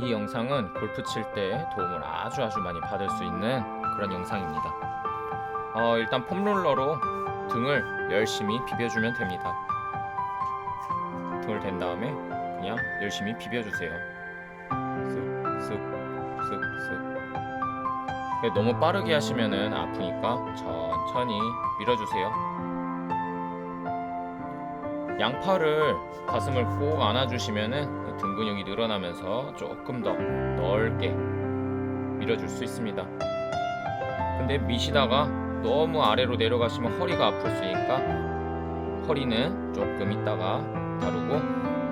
영상은 골프 칠 때 도움을 아주 아주 많이 받을 수 있는 그런 영상입니다. 어, 일단 폼롤러로 등을 열심히 비벼주면 됩니다. 등을 댄 다음에 그냥 열심히 비벼주세요. 쓱, 쓱, 쓱, 쓱. 근데 너무 빠르게 하시면은 아프니까 천천히 밀어주세요. 양팔을 가슴을 꼭 안아주시면은 등 근육이 늘어나면서 조금 더 넓게 밀어줄 수 있습니다. 근데 미시다가 너무 아래로 내려가시면 허리가 아플 수 있으니까 허리는 조금 있다가 다루고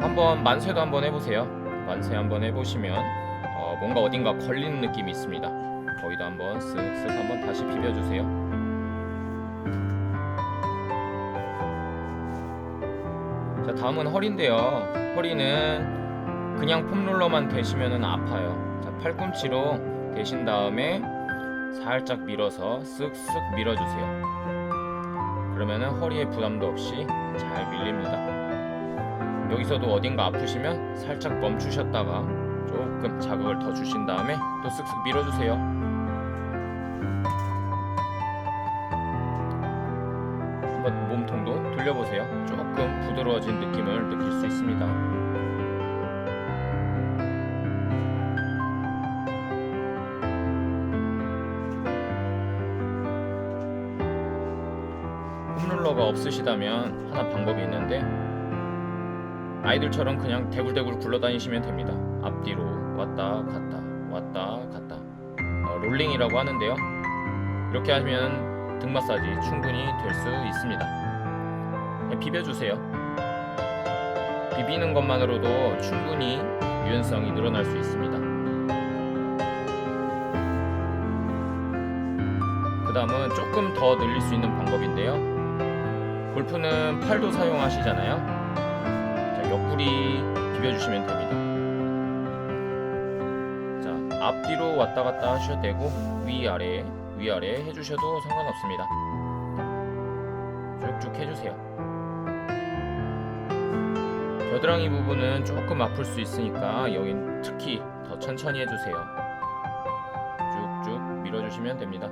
한번 만세도 한번 해보세요. 만세 한번 해보시면 어, 뭔가 어딘가 걸리는 느낌이 있습니다. 거기도 한번 쓱쓱 한번 다시 비벼주세요. 자 다음은 허리인데요. 허리는 그냥 폼롤러만 대시면 아파요. 자 팔꿈치로 대신 다음에 살짝 밀어서 쓱쓱 밀어주세요. 그러면은 허리에 부담도 없이 잘 밀립니다. 여기서도 어딘가 아프시면 살짝 멈추셨다가 조금 자극을 더 주신 다음에 또 쓱쓱 밀어주세요. 돌려보세요. 조금 부드러워진 느낌을 느낄 수 있습니다. 홈롤러가 없으시다면 하나 방법이 있는데 아이들처럼 그냥 대굴대굴 굴러다니시면 됩니다. 앞뒤로 왔다 갔다 왔다 갔다 어, 롤링이라고 하는데요. 이렇게 하면 등 마사지 충분히 될 수 비벼주세요. 비비는 것만으로도 충분히 유연성이 늘어날 수 있습니다. 그 다음은 조금 더 늘릴 수 있는 방법인데요. 골프는 팔도 사용하시잖아요. 자, 옆구리 비벼주시면 됩니다. 자, 앞뒤로 왔다 갔다 하셔도 되고 위아래 위아래 해주셔도 상관없습니다. 쭉쭉 해주세요. 겨드랑이 부분은 조금 아플 수 있으니까 여긴 특히 더 천천히 해주세요. 쭉쭉 밀어주시면 됩니다.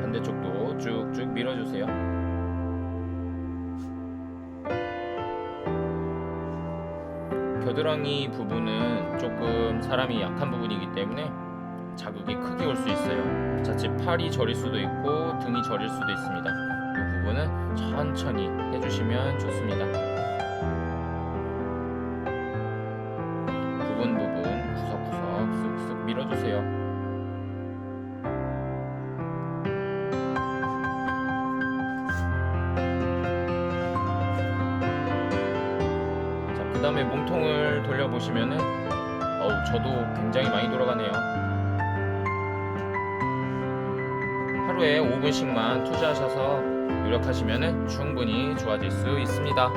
반대쪽도 쭉쭉 밀어주세요. 겨드랑이 부분은 조금 사람이 약한 부분이기 때문에 자극이 크게 올 수 있어요. 자칫 팔이 저릴 수도 있고 등이 저릴 수도 있습니다. 이 부분은 천천히 해주시면 좋습니다. 부분 부분 구석구석 쓱쓱 밀어주세요. 그 다음에 몸통을 돌려보시면은 어우 저도 굉장히 많이 돌아가네요. 하루에 5분씩만 투자하셔서 노력하시면은 충분히 좋아질 수 있습니다.